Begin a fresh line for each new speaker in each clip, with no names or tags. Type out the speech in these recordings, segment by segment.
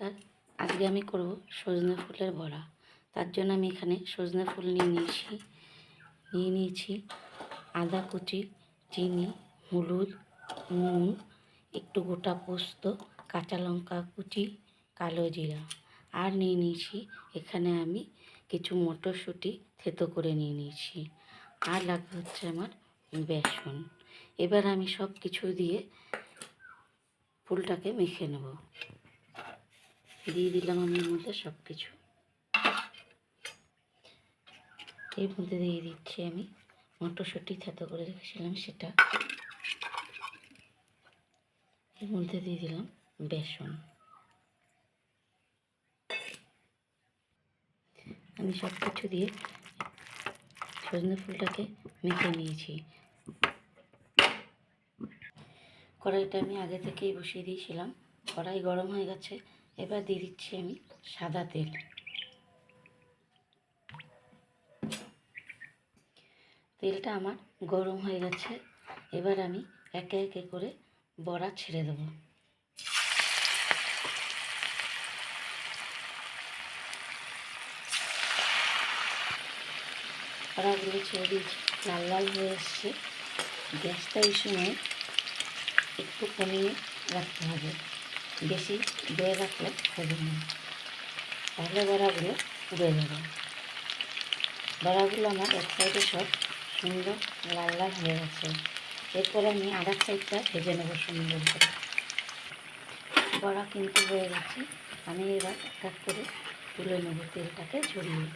নমস্কার। আজকে আমি করব সজনে ফুলের বড়া। তার জন্য আমি এখানে সজনে ফুল নিয়ে নিয়েছি। নিয়ে নিয়েছি আদা কুচি, চিনি, হলুদ, নুন, একটু গোটা পোস্ত, কাঁচা লঙ্কা কুচি, কালো জিরা। আর নিয়ে নিয়েছি এখানে আমি কিছু মটরশুঁটি থেতো করে নিয়ে নিয়েছি। আর লাগবে হচ্ছে আমার বেসন। এবার আমি সব কিছু দিয়ে ফুলটাকে মেখে নেব। দিয়ে দিলাম আমি মধ্যে সব কিছু এর মধ্যে দিয়ে দিচ্ছি আমি মটরশুঁটি থেতো করে রেখেছিলাম সেটা। এর মধ্যে দিয়ে দিলাম বেসন। আমি সব কিছু দিয়ে সজনে ফুলটাকে মেখে নিয়েছি। কড়াইটা আমি আগে থেকেই বসিয়ে দিয়েছিলাম। কড়াই গরম হয়ে গেছে। এবার দিয়ে দিচ্ছি আমি সাদা তেল। তেলটা আমার গরম হয়ে গেছে। এবার আমি একে একে করে বড়া ছেড়ে দেবো। বড়াগুলো ছেড়ে দিয়েছি। লাল লাল হয়ে এসছে। গ্যাসটা এই সময় একটু কমিয়ে রাখতে হবে। বেশি দিয়ে রাখলে হবে না। তাহলে বড়াগুলো পুড়ে যাবে বড়াগুলো আমার এক সাইডে সব সুন্দর লাল লাল হয়ে গেছে। এরপরে আমি আর এক সাইডটা ভেজে নেব সুন্দর করে। বড়া কিন্তু হয়ে গেছে। আমি এবার এক এক করে তুলে নেব তেলটাকে ছড়িয়ে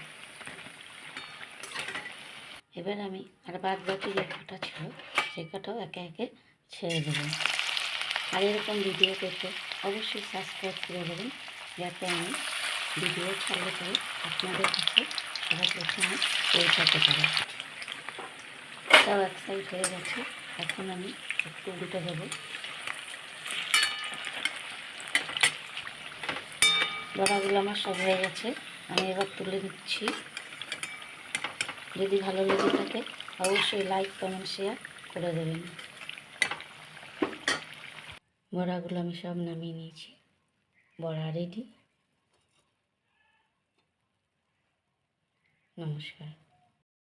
এবার আমি আর বাদ বাকি যে কটা ছিল, সে কটাও একে একে ছেড়ে দেবো। আর এরকম ভিডিও পেতে অবশ্যই সাবস্ক্রাইব করে দেবেন, যাতে আমি ভিডিও ছাড়লে পরে আপনাদের কাছে সবার প্রথমে পৌঁছাতে পারি। তাও এক সাইড হয়ে গেছে, এখন আমি একটু উল্টে দেবো। বড়াগুলো আমার সব হয়ে গেছে, আমি এবার তুলে নিচ্ছি। যদি ভালো লেগে থাকে, অবশ্যই লাইক কমেন্ট শেয়ার করে দেবেন। বড়াগুলো আমি সব নামিয়ে নিয়েছি। বড়া রেডি নমস্কার।